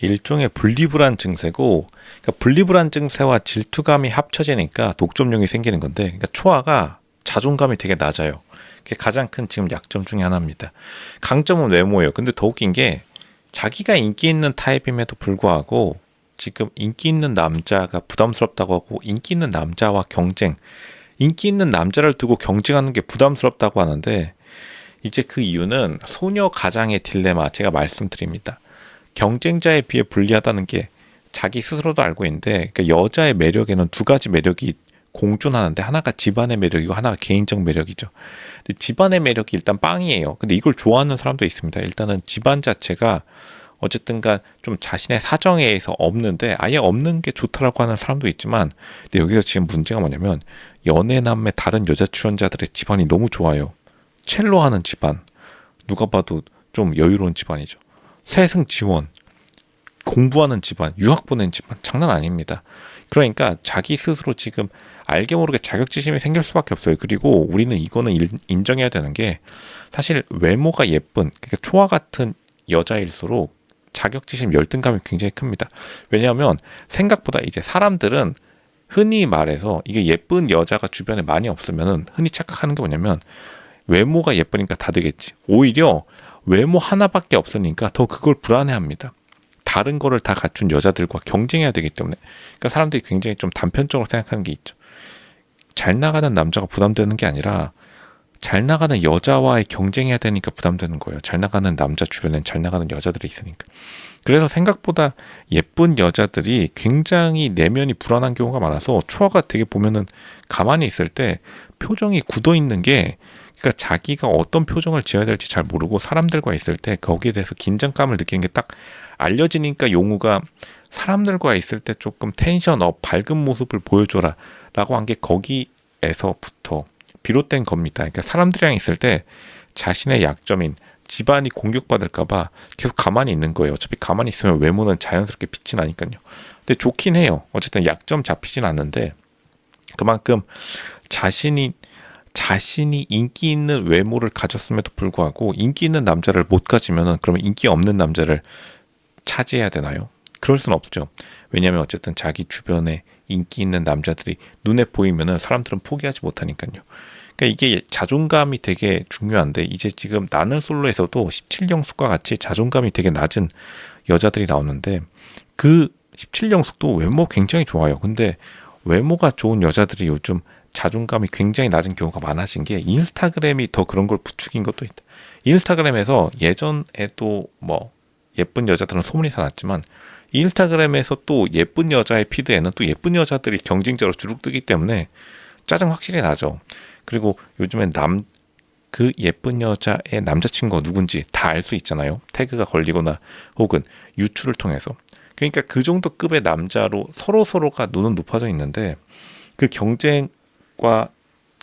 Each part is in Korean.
일종의 분리불안 증세고 그러니까 분리불안 증세와 질투감이 합쳐지니까 독점용이 생기는 건데 그러니까 초아가 자존감이 되게 낮아요. 그게 가장 큰 지금 약점 중에 하나입니다. 강점은 외모예요. 근데 더 웃긴 게 자기가 인기 있는 타입임에도 불구하고 지금 인기 있는 남자가 부담스럽다고 하고 인기 있는 남자와 경쟁, 인기 있는 남자를 두고 경쟁하는 게 부담스럽다고 하는데 이제 그 이유는 소녀 가장의 딜레마 제가 말씀드립니다. 경쟁자에 비해 불리하다는 게 자기 스스로도 알고 있는데 그러니까 여자의 매력에는 두 가지 매력이 공존하는데 하나가 집안의 매력이고 하나가 개인적 매력이죠. 근데 집안의 매력이 일단 빵이에요. 근데 이걸 좋아하는 사람도 있습니다. 일단은 집안 자체가 어쨌든간 좀 자신의 사정에 의해서 없는데 아예 없는 게 좋다라고 하는 사람도 있지만 근데 여기서 지금 문제가 뭐냐면 연애남의 다른 여자 출연자들의 집안이 너무 좋아요. 첼로 하는 집안 누가 봐도 좀 여유로운 집안이죠. 세승 지원 공부하는 집안 유학 보낸 집안 장난 아닙니다. 그러니까 자기 스스로 지금 알게 모르게 자격지심이 생길 수밖에 없어요. 그리고 우리는 이거는 일, 인정해야 되는 게 사실 외모가 예쁜 그러니까 초아 같은 여자일수록 자격지심 열등감이 굉장히 큽니다. 왜냐하면 생각보다 이제 사람들은 흔히 말해서 이게 예쁜 여자가 주변에 많이 없으면은 흔히 착각하는 게 뭐냐면 외모가 예쁘니까 다 되겠지. 오히려 외모 하나밖에 없으니까 더 그걸 불안해합니다. 다른 거를 다 갖춘 여자들과 경쟁해야 되기 때문에 그러니까 사람들이 굉장히 좀 단편적으로 생각하는 게 있죠. 잘 나가는 남자가 부담되는 게 아니라 잘 나가는 여자와의 경쟁해야 되니까 부담되는 거예요. 잘 나가는 남자 주변엔 잘 나가는 여자들이 있으니까. 그래서 생각보다 예쁜 여자들이 굉장히 내면이 불안한 경우가 많아서 초아가 되게 보면은 가만히 있을 때 표정이 굳어 있는 게 그러니까 자기가 어떤 표정을 지어야 될지 잘 모르고 사람들과 있을 때 거기에 대해서 긴장감을 느끼는 게 딱 알려지니까 용우가 사람들과 있을 때 조금 텐션 업 밝은 모습을 보여줘라 라고 한 게 거기에서부터 비롯된 겁니다. 그러니까 사람들이랑 있을 때 자신의 약점인 집안이 공격받을까봐 계속 가만히 있는 거예요. 어차피 가만히 있으면 외모는 자연스럽게 빛이 나니까요. 근데 좋긴 해요. 어쨌든 약점 잡히진 않는데 그만큼 자신이 자신이 인기 있는 외모를 가졌음에도 불구하고 인기 있는 남자를 못 가지면은 그러면 인기 없는 남자를 차지해야 되나요? 그럴 수는 없죠. 왜냐하면 어쨌든 자기 주변에 인기 있는 남자들이 눈에 보이면은 사람들은 포기하지 못하니까요. 그러니까 이게 자존감이 되게 중요한데 이제 지금 나는 솔로에서도 17영숙과 같이 자존감이 되게 낮은 여자들이 나오는데 그 17영숙도 외모 굉장히 좋아요. 근데 외모가 좋은 여자들이 요즘 자존감이 굉장히 낮은 경우가 많아진 게 인스타그램이 더 그런 걸 부추긴 것도 있다. 인스타그램에서 예전에도 뭐 예쁜 여자들은 소문이 다 났지만 인스타그램에서 또 예쁜 여자의 피드에는 또 예쁜 여자들이 경쟁자로 주룩 뜨기 때문에 짜증 확실히 나죠. 그리고 요즘엔 남 그 예쁜 여자의 남자친구가 누군지 다 알 수 있잖아요. 태그가 걸리거나 혹은 유출을 통해서. 그러니까 그 정도 급의 남자로 서로 서로가 눈은 높아져 있는데 그 경쟁 과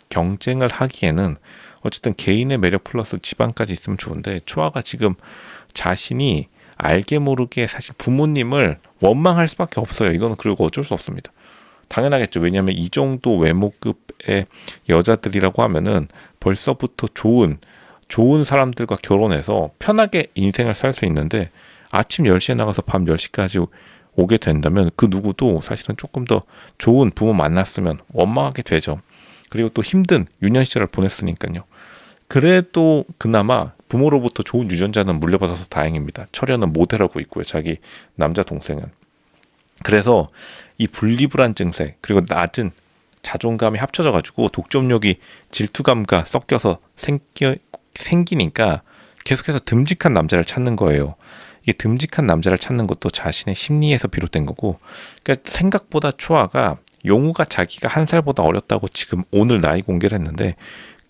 경쟁을 하기에는 어쨌든 개인의 매력 플러스 집안까지 있으면 좋은데 초아가 지금 자신이 알게 모르게 사실 부모님을 원망할 수밖에 없어요. 이거는 그리고 어쩔 수 없습니다. 당연하겠죠. 왜냐하면 이 정도 외모급의 여자들이라고 하면은 벌써부터 좋은 좋은 사람들과 결혼해서 편하게 인생을 살 수 있는데 아침 10시에 나가서 밤 10시까지 오게 된다면 그 누구도 사실은 조금 더 좋은 부모 만났으면 원망하게 되죠. 그리고 또 힘든 유년 시절을 보냈으니까요. 그래도 그나마 부모로부터 좋은 유전자는 물려받아서 다행입니다. 철현은 모델하고 있고요. 자기 남자 동생은. 그래서 이 분리불안 증세 그리고 낮은 자존감이 합쳐져 가지고 독점력이 질투감과 섞여서 생겨, 생기니까 계속해서 듬직한 남자를 찾는 거예요. 이게 듬직한 남자를 찾는 것도 자신의 심리에서 비롯된 거고, 그러니까 생각보다 초아가 용우가 자기가 한 살보다 어렸다고 지금 오늘 나이 공개를 했는데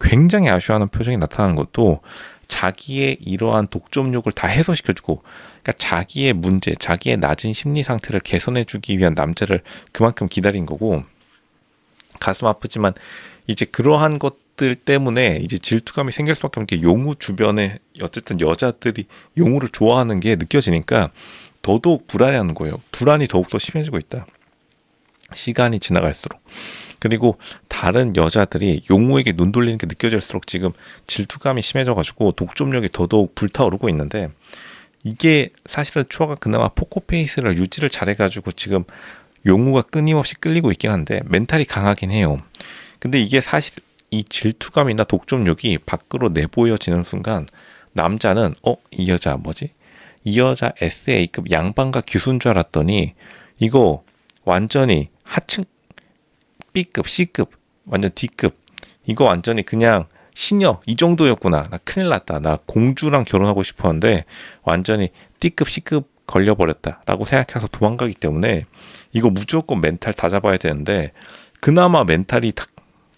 굉장히 아쉬워하는 표정이 나타나는 것도 자기의 이러한 독점욕을 다 해소시켜주고 그러니까 자기의 문제, 자기의 낮은 심리 상태를 개선해주기 위한 남자를 그만큼 기다린 거고 가슴 아프지만 이제 그러한 것 들 때문에 이제 질투감이 생길 수밖에 없는 게 용우 주변에 어쨌든 여자들이 용우를 좋아하는 게 느껴지니까 더더욱 불안해하는 거예요. 불안이 더욱더 심해지고 있다. 시간이 지나갈수록. 그리고 다른 여자들이 용우에게 눈 돌리는 게 느껴질수록 지금 질투감이 심해져가지고 독점력이 더더욱 불타오르고 있는데 이게 사실은 초아가 그나마 포커페이스를 유지를 잘해가지고 지금 용우가 끊임없이 끌리고 있긴 한데 멘탈이 강하긴 해요. 근데 이게 사실 이 질투감이나 독점욕이 밖으로 내보여지는 순간 남자는 어 이 여자 뭐지? 이 여자 SA급 양반과 규수인 줄 알았더니 이거 완전히 하층 B급, C급, 완전 D급. 이거 완전히 그냥 시녀 이 정도였구나. 나 큰일 났다. 나 공주랑 결혼하고 싶었는데 완전히 D급, C급 걸려버렸다라고 생각해서 도망가기 때문에 이거 무조건 멘탈 다 잡아야 되는데 그나마 멘탈이 다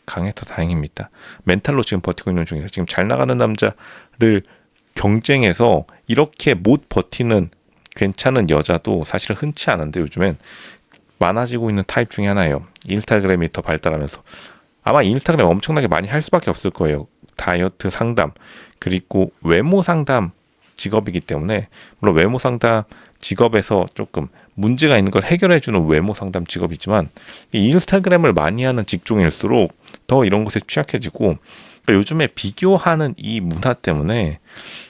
강해서 다행입니다. 멘탈로 지금 버티고 있는 중이에요. 지금 잘 나가는 남자를 경쟁해서 이렇게 못 버티는 괜찮은 여자도 사실 흔치 않은데 요즘엔 많아지고 있는 타입 중에 하나예요. 인스타그램이 더 발달하면서 아마 인스타그램 엄청나게 많이 할 수밖에 없을 거예요. 다이어트 상담 그리고 외모 상담 직업이기 때문에 물론 외모 상담 직업에서 조금 문제가 있는 걸 해결해 주는 외모 상담 직업이지만 이 인스타그램을 많이 하는 직종일수록 더 이런 것에 취약해지고 그러니까 요즘에 비교하는 이 문화 때문에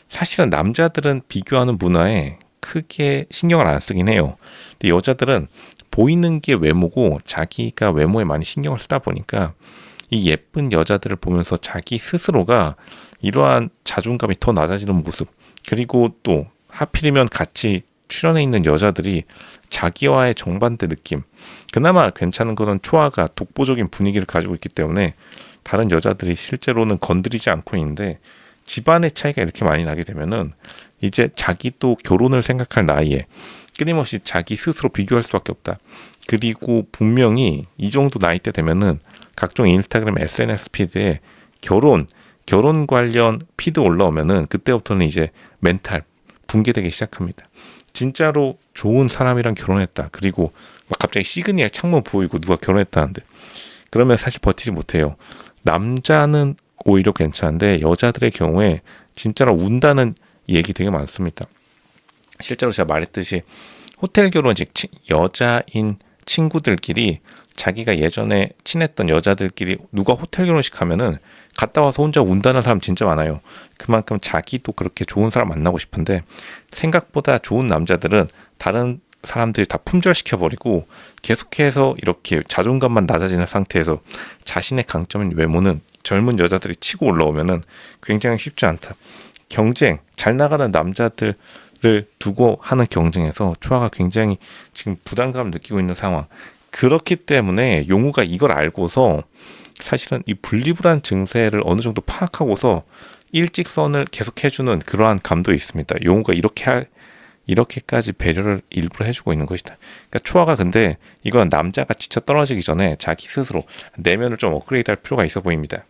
사실은 남자들은 비교하는 문화에 크게 신경을 안 쓰긴 해요. 근데 여자들은 보이는 게 외모고 자기가 외모에 많이 신경을 쓰다 보니까 이 예쁜 여자들을 보면서 자기 스스로가 이러한 자존감이 더 낮아지는 모습 그리고 또 하필이면 같이 출연해 있는 여자들이 자기와의 정반대 느낌 그나마 괜찮은 거는 초아가 독보적인 분위기를 가지고 있기 때문에 다른 여자들이 실제로는 건드리지 않고 있는데 집안의 차이가 이렇게 많이 나게 되면은 이제 자기 또 결혼을 생각할 나이에 끊임없이 자기 스스로 비교할 수밖에 없다. 그리고 분명히 이 정도 나이 때 되면은 각종 인스타그램 SNS 피드에 결혼 결혼 관련 피드 올라오면은 그때부터는 이제 멘탈 붕괴되기 시작합니다. 진짜로 좋은 사람이랑 결혼했다. 그리고 막 갑자기 시그니엘 창문 보이고 누가 결혼했다는데 그러면 사실 버티지 못해요. 남자는 오히려 괜찮은데 여자들의 경우에 진짜로 운다는 얘기 되게 많습니다. 실제로 제가 말했듯이 호텔 결혼식 치- 여자인 친구들끼리 자기가 예전에 친했던 여자들끼리 누가 호텔 결혼식 하면은 갔다 와서 혼자 운다는 사람 진짜 많아요. 그만큼 자기도 그렇게 좋은 사람 만나고 싶은데 생각보다 좋은 남자들은 다른 사람들이 다 품절시켜버리고 계속해서 이렇게 자존감만 낮아지는 상태에서 자신의 강점인 외모는 젊은 여자들이 치고 올라오면은 굉장히 쉽지 않다. 경쟁, 잘 나가는 남자들을 두고 하는 경쟁에서 초아가 굉장히 지금 부담감을 느끼고 있는 상황. 그렇기 때문에 용우가 이걸 알고서 사실은 이 분리불안 증세를 어느 정도 파악하고서 일직선을 계속 해주는 그러한 감도 있습니다. 용우가 이렇게 할 이렇게까지 배려를 일부러 해주고 있는 것이다. 그러니까 초아가 근데 이건 남자가 지쳐 떨어지기 전에 자기 스스로 내면을 좀 업그레이드할 필요가 있어 보입니다.